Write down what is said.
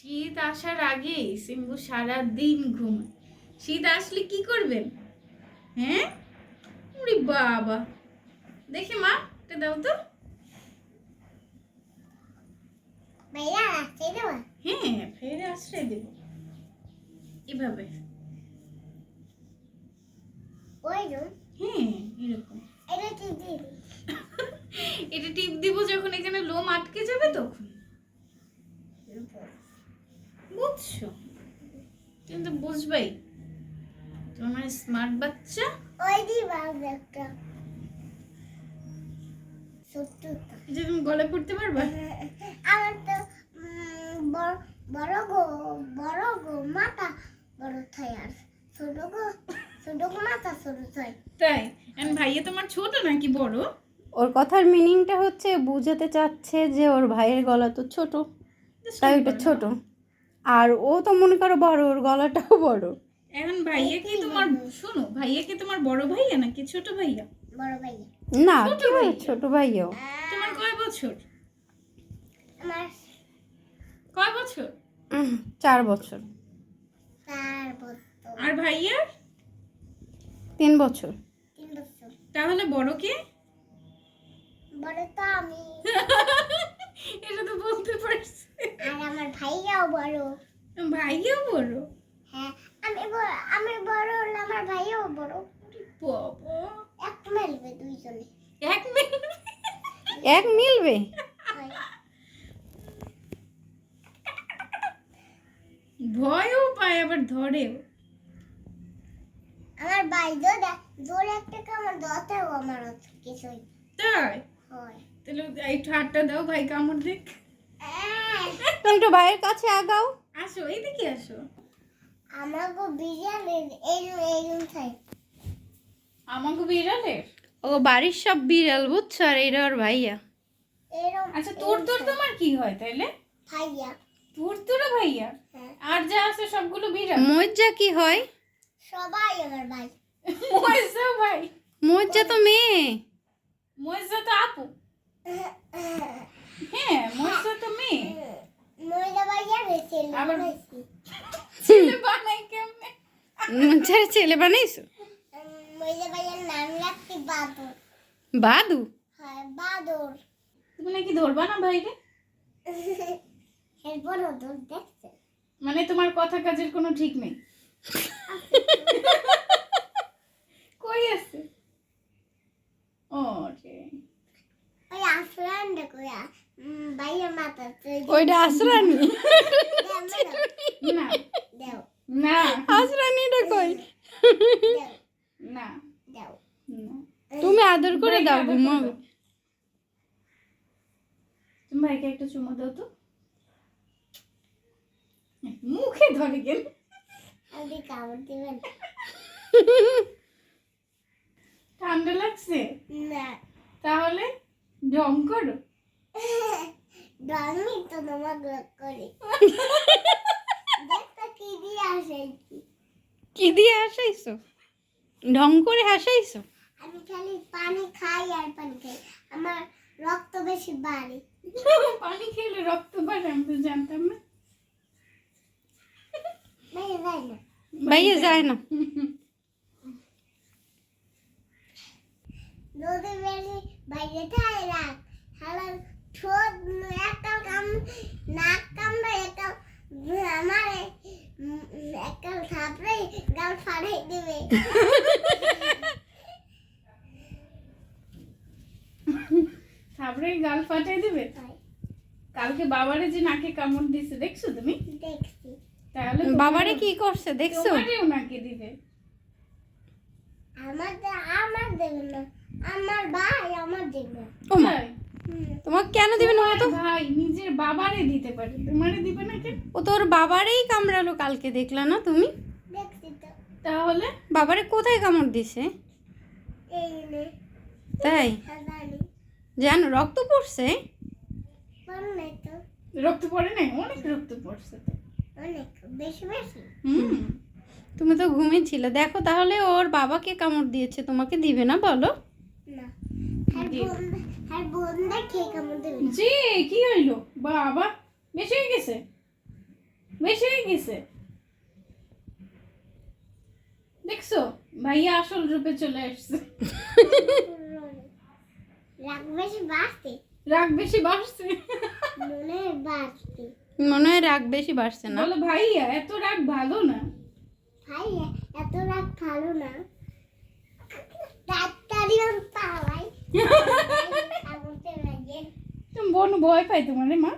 শীত আসার আগেই সিম্বু সারা দিন ঘুমায়। শীত আসলে কি করবেন? হ্যাঁ? উরি বাবা। দেখি মা এটা দাও তো। হ্যাঁ ফের আশ্রয় দেব এভাবে। হ্যাঁ এরকম। এটা টিপ দিব যখন এখানে লোম আটকে যাবে তখন। বুঝছ কিন্তু বুঝবাই। তোমার স্মার্ট বাচ্চা? ওই একটা। সত্য তুমি গলা পড়তে পারবা? আমার তো বড় বড় গো বড় গো মাথা বড় থাই আর ছোট গো ছোট গো মাথা ছোট থাই তাই? এন্ড ভাইয়া তোমার ছোট নাকি বড়? ওর কথার মিনিংটা হচ্ছে বুঝাতে চাচ্ছে যে ওর ভাইয়ের গলা তো ছোট তাই ওটা ছোট। আর ও তো মনে করো বড় ওর গলাটাও বড়। এখন ভাইয়া কি তোমার শোনো ভাইয়া কি তোমার বড় ভাইয়া নাকি ছোট ভাইয়া? বড় ভাইয়া। না ছোট ভাইয়া। তোমার কয় বছর? আমার কয় বছর? উম, চার বছর। আর বছর। তিন বছর। তাহলে বড় কে? বড় তো আমি। এটা তো বলতে পারছি। আর আমার ভাইয়াও বড়। ভাইয়াও বড়? হ্যাঁ আমি বড় আমি বড় হলে আমার ভাইয়াও বড়। বাবা। একটু মেলবে দুইজনে। এক মিনিট এক মিলবে? ভয়ও পায় আবার ধরেও। আমার ভাই যদি জোরে একটা কামড় দাও আমার অত কিছুই। তাই? তাহলে একটু হাতটা দাও ভাই কামড় দেখ তুমি একটু ভাইয়ের কাছে আগাও। আসো এইদিকে আসো। আমাকে বিরিয়ানি এই এই রুম আমাকে বিড়ালের? ও বাড়ির সব বিড়াল বুঝছ আর এটা ওর ভাইয়া। আচ্ছা তোর তোর তোমার কি হয় তাইলে? ভাইয়া। তোর তোরা ভাইয়া? হ্যাঁ। আর যা আছে সবগুলো বিড়াল। মজ্জা কি হয়? সবাই আমার ভাই। মজা ভাই। মজ্জা তো মেয়ে। মজা তো আপু। হ্যাঁ মজা তো মেয়ে। মহিলা ভাইয়া বেশি আবার- ছেলে বানাই কেমনে? মজ্জার ছেলে বানাইছো? মহিলা ভাইয়ার নাম রাখতে বাদর। বাদু হয় বাদর। তুমি নাকি ধরবা না ভাইরে? এরপর ওদের দেখছে। মানে তোমার কথা কাজের কোনো ঠিক নেই। কই আছে ও রে ওই আসলান দেখো ভাইয়া মাথা ওইটা আসরানি না না। আসরানিটা কই দেও। না দেও। না। তুমি আদর করে দাও আদর করে ঘুমাবে। তুমি ভাইকে একটা চুমো দাও তো। মুখে ধরে গেল। কামড় দিবেন। ঠান্ডা লাগছে? না। তাহলে ঢং করো। আমি তো তোমাকে লক করি। কি দিয়ে আসে কি দিয়ে হাসাইছো ঢং করে হাসাইছো আমি খালি পানি খাই আর পানি খাই। আমার রক্ত বেশি বাড়ে। পানি খেলে রক্ত বাড়ে আমি তো জানতাম না। ভাইয়া যাই না। ভাইয়া যায় না। নদী বেশি বাইরে রাখ হালা ঠোঁট একটা কাম নাক কামড়ে একটা আমারে একটা থাপড়ে গাল ফাড়াই দেবে। তারপরে গাল ফাটাই দিবে? কালকে বাবারে যে নাকে কামড় দিছে দেখছ তুমি? দেখছি। তাহলে বাবারে কি করছে দেখছ? তোমারেও নাকে দিবে। আমার আমার দেবে না। আমার ভাই আমার দেবে। ও মা? তোমাকে কেন দিবে না তো? ভাই নিজের বাবারে দিতে পারে। তোমারে দিবে না কেন? ও তোর বাবারেই কামড়ালো কালকে দেখলা না তুমি? তাহলে? বাবারে কোথায় কামড় দিছে? তাই? জানি। রক্ত পড়ছে? রক্ত পড়ে নাই? অনেক রক্ত পড়ছে তো। অনেক বেশি বেশি। হুম। তুমি তো ঘুমিয়েছিলে দেখো তাহলে ওর বাবাকে কামড় দিয়েছে তোমাকে দিবে না বলো? আর দেবে জি কি হইল? বাবা বেশি হয়ে গেছে? বেশি হয়ে গেছে? দেখছ? ভাইয়া আসল রূপে চলে আসছে। রাগ বেশি বাড়তে রাগ বেশি বাড়ছে। মনে মনে হয় রাগ বেশি বাড়ছে না। বলো ভাইয়া এত রাগ ভালো না। ভাই এত রাগ ভালো না তাড়াতাড়ি আমি পালাই আমাকে লাগে তুমি বোন ভয় পাই তোমারে মা?